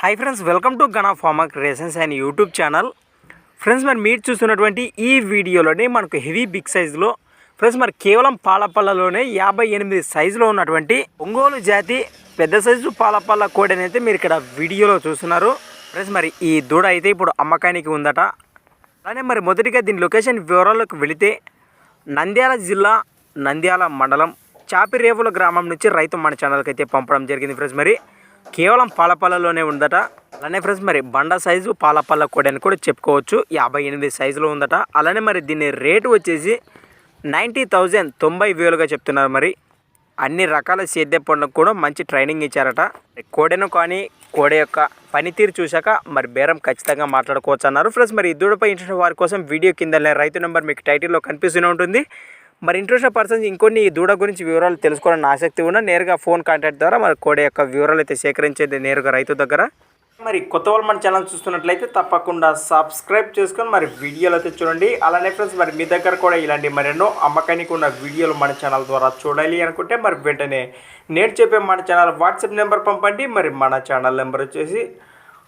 Hi friends welcome to Gana pharma creations and YouTube channel friends మరి మీరు చూస్తున్నటువంటి ఈ వీడియోలోనే మనకు హెవీ బిగ్ సైజులో ఫ్రెండ్స్ మరి కేవలం పాలపల్లలోనే యాభై ఎనిమిది సైజులో ఉన్నటువంటి ఒంగోలు జాతి పెద్ద సైజు పాలపల్ల కోడని అయితే మీరు ఇక్కడ వీడియోలో చూస్తున్నారు. ఫ్రెండ్స్ మరి ఈ దూడ అయితే ఇప్పుడు అమ్మకానికి ఉందట. అలానే మరి మొదటిగా దీని లొకేషన్ వివరాలకు వెళితే నంద్యాల జిల్లా నంద్యాల మండలం చాపిరేవుల గ్రామం నుంచి రైతు మన ఛానల్కి అయితే పంపడం జరిగింది. ఫ్రెండ్స్ మరి కేవలం పాలపల్లలోనే ఉందట. అలానే ఫ్రెండ్స్ మరి బండ సైజు పాలపల్ల కోడని కూడా చెప్పుకోవచ్చు. యాభై ఎనిమిది సైజులో ఉందట. అలానే మరి దీని రేటు వచ్చేసి నైంటీ థౌజండ్ తొంభై వేలుగా చెప్తున్నారు మరి. అన్ని రకాల సేద్య పనులకు కూడా మంచి ట్రైనింగ్ ఇచ్చారట. కోడెను కానీ కోడె యొక్క పనితీరు చూశాక మరి బేరం ఖచ్చితంగా మాట్లాడుకోవచ్చు అన్నారు ఫ్రెండ్స్ మరి ఇద్దరుపై దూడపై ఇంట్రెస్ట్ వారి కోసం వీడియో కింద రైతు నెంబర్ మీకు టైటిల్లో కనిపిస్తూనే ఉంటుంది. మరి ఇంట్రెస్ట్ పర్సన్స్ ఇంకొన్ని ఈ దూడ గురించి వివరాలు తెలుసుకోవాలని ఆసక్తి ఉన్న నేరుగా ఫోన్ కాంటాక్ట్ ద్వారా మరి కోడ యొక్క వివరాలు అయితే సేకరించేది నేరుగా రైతు దగ్గర. మరి కొత్త వాళ్ళు మన ఛానల్ చూస్తున్నట్లయితే తప్పకుండా సబ్స్క్రైబ్ చేసుకొని మరి వీడియోలు అయితే చూడండి. అలానే ఫ్రెండ్స్ మరి మీ దగ్గర కూడా ఇలాంటి మరెన్నో అమ్మకానికి ఉన్న వీడియోలు మన ఛానల్ ద్వారా చూడాలి అనుకుంటే మరి వెంటనే నేను చెప్పే మన ఛానల్ వాట్సాప్ నెంబర్ పంపండి. మరి మన ఛానల్ నెంబర్ వచ్చేసి